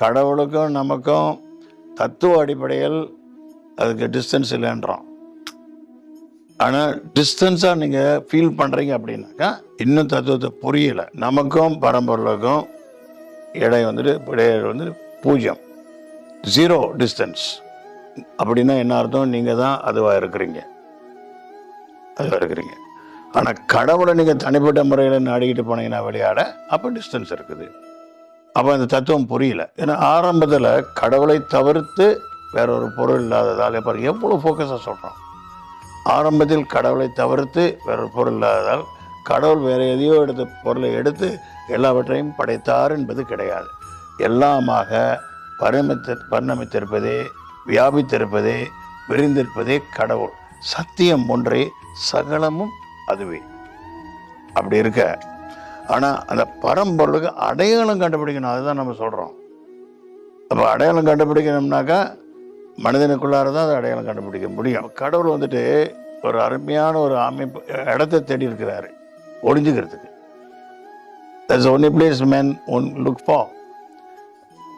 கடவுளுக்கும் நமக்கும் தத்துவ அடிப்படையில் அதுக்கு டிஸ்டன்ஸ் இல்லைன்றோம் ஆனால் டிஸ்டன்ஸாக நீங்கள் ஃபீல் பண்ணுறீங்க அப்படின்னாக்கா இன்னும் தத்துவத்தை புரியல. நமக்கும் பரம்பொருளுக்கும் இடை வந்துட்டு இடையே வந்து பூஜ்ஜியம். ஜீரோ டிஸ்டன்ஸ் அப்படின்னா என்ன அர்த்தம்? நீங்கள் தான் அதுவாக இருக்கிறீங்க. அதுவாக இருக்கிறீங்க. ஆனால் கடவுளை நீங்கள் தனிப்பட்ட முறையில் நாடிக்கிட்டு போனீங்கன்னா விளையாட அப்போ டிஸ்டன்ஸ் இருக்குது. அப்போ அந்த தத்துவம் புரியல. ஏன்னா ஆரம்பத்தில் கடவுளை தவிர்த்து வேற ஒரு பொருள் இல்லாததால் இப்போ எவ்வளோ ஃபோக்கஸாக சொல்கிறோம் ஆரம்பத்தில் கடவுளை தவிர்த்து வேற ஒரு பொருள் இல்லாததால் கடவுள் வேறு எதையோ எடுத்த பொருளை எடுத்து எல்லாவற்றையும் படைத்தார் என்பது கிடையாது. எல்லாமாக பரிணமித்து பரிணமித்திருப்பதே வியாபித்திருப்பதே விரிந்திருப்பதே கடவுள். சத்தியம் ஒன்றே சகலமும் அதுவே. அப்படி இருக்க ஆனால் அந்த பரம்பொருளுக்கு அடையாளம் கண்டுபிடிக்கணும். அதுதான் நம்ம சொல்கிறோம் அப்போ அடையாளம் கண்டுபிடிக்கணும்னாக்கா மனிதனுக்குள்ளார தான் அதை அடையாளம் கண்டுபிடிக்க முடியும். கடவுள் வந்துட்டு ஒரு அருமையான ஒரு அமைப்பு இடத்தை தேடி இருக்கிறாரு ஒளிஞ்சுக்கிறதுக்கு. That's only place man one look for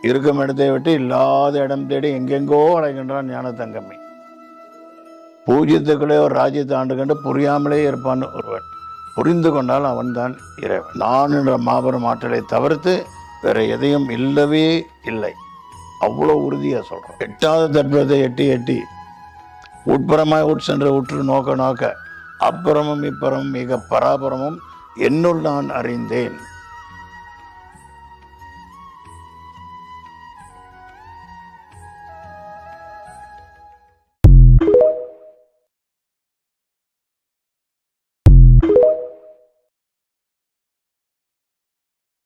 இருக்கும் இடத்தை விட்டு இல்லாத இடம் தேடி எங்கெங்கோ அடைகின்றான் ஞான தங்கம்மி. பூஜ்யத்துக்குள்ளே ஒரு ராஜ்யத்தை ஆண்டு கண்டு புரியாமலே இருப்பான்னு ஒருவன் புரிந்து கொண்டால் அவன்தான் இறைவன். நான் என்ற மாபெரும் ஆற்றலை தவிர்த்து வேற எதையும் இல்லவே இல்லை. அவ்வளோ உறுதியாக சொல்கிறோம் எட்டாவது தத்துவத்தை எட்டி எட்டி உட்புறமாய் உட்சென்று உற்று நோக்க நோக்க அப்புறமும் இப்புறமும் மிக பராபரமும் என்னுள் நான் அறிந்தேன்.